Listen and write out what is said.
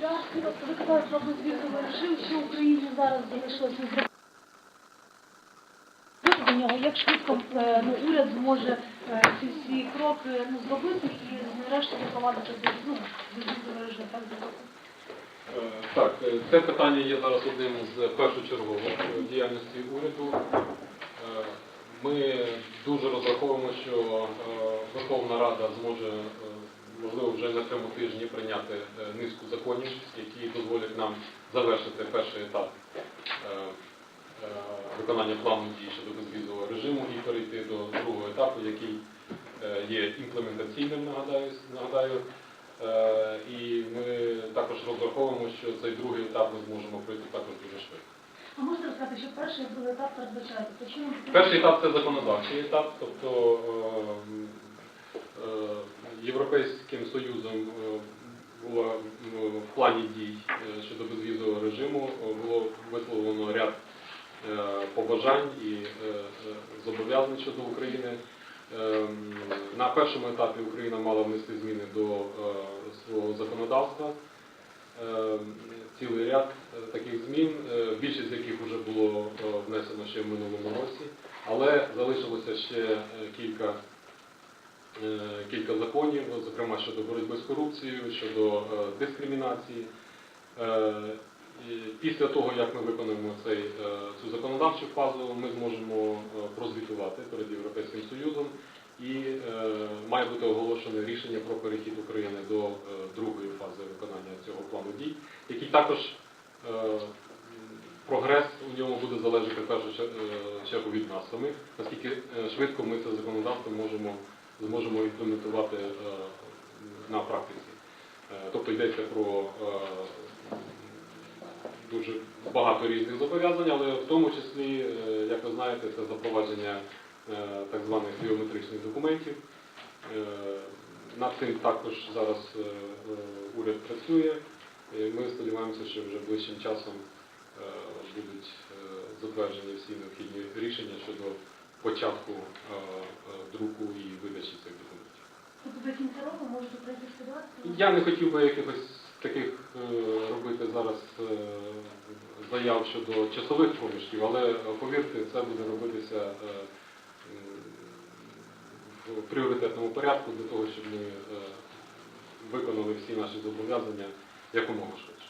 Тобто що Україні зараз залишилося до нього, як швидко е, ну, уряд зможе е, ці всі кроки е, ну, зробити і нарешті запровадити ну, безвізовий режим. Так, так, це питання є зараз одним з першочергових діяльності уряду. Ми дуже розраховуємо, що Верховна Рада зможе можливо, вже на цьому тижні прийняти е, низку законів, які дозволять нам завершити перший етап е, е, виконання плану дій щодо безвізового режиму і перейти до другого етапу, який є імплементаційним, нагадаю. нагадаю. І ми також розраховуємо, що цей другий етап ми зможемо пройти також дуже швидко. А можете розказати, що перший і другий етап чому Перший етап це законодавчий етап, тобто Європейським Союзом е, було в плані дій е, щодо безвізового режиму е, було висловлено ряд е, побажань і е, е, зобов'язань щодо України. Ем, На першому етапі Україна мала внести зміни до е, свого законодавства. Ем, Цілий ряд е, таких змін, е, більшість з яких вже було е, внесено ще в минулому році, але залишилося ще е, кілька, е, кілька законів, зокрема щодо боротьби з корупцією, щодо е, дискримінації. Е, Після того, як ми виконуємо цей, е, цю законодавчу фазу, ми зможемо е, прозвітувати перед Європейським Союзом і е, має бути оголошене рішення про перехід України до е, другої фази виконання цього плану дій, який також е, прогрес у ньому буде залежати першу е, чергу від нас самих, наскільки е, швидко ми це законодавство можемо, зможемо імплементувати е, на практиці. Е, Тобто йдеться про е, дуже багато різних зобов'язань, але в тому числі, як ви знаєте, це запровадження так званих біометричних документів. Над цим також зараз уряд працює. Ми сподіваємося, що вже ближчим часом будуть затверджені всі необхідні рішення щодо початку е, е, друку і видачі цих документів. Тобто до кінця року можете пройти? Я не хотів би якихось таких е, робити зараз заяв щодо часових проміжків, але повірте, це буде робитися в пріоритетному порядку для того, щоб ми виконали всі наші зобов'язання якомога швидше.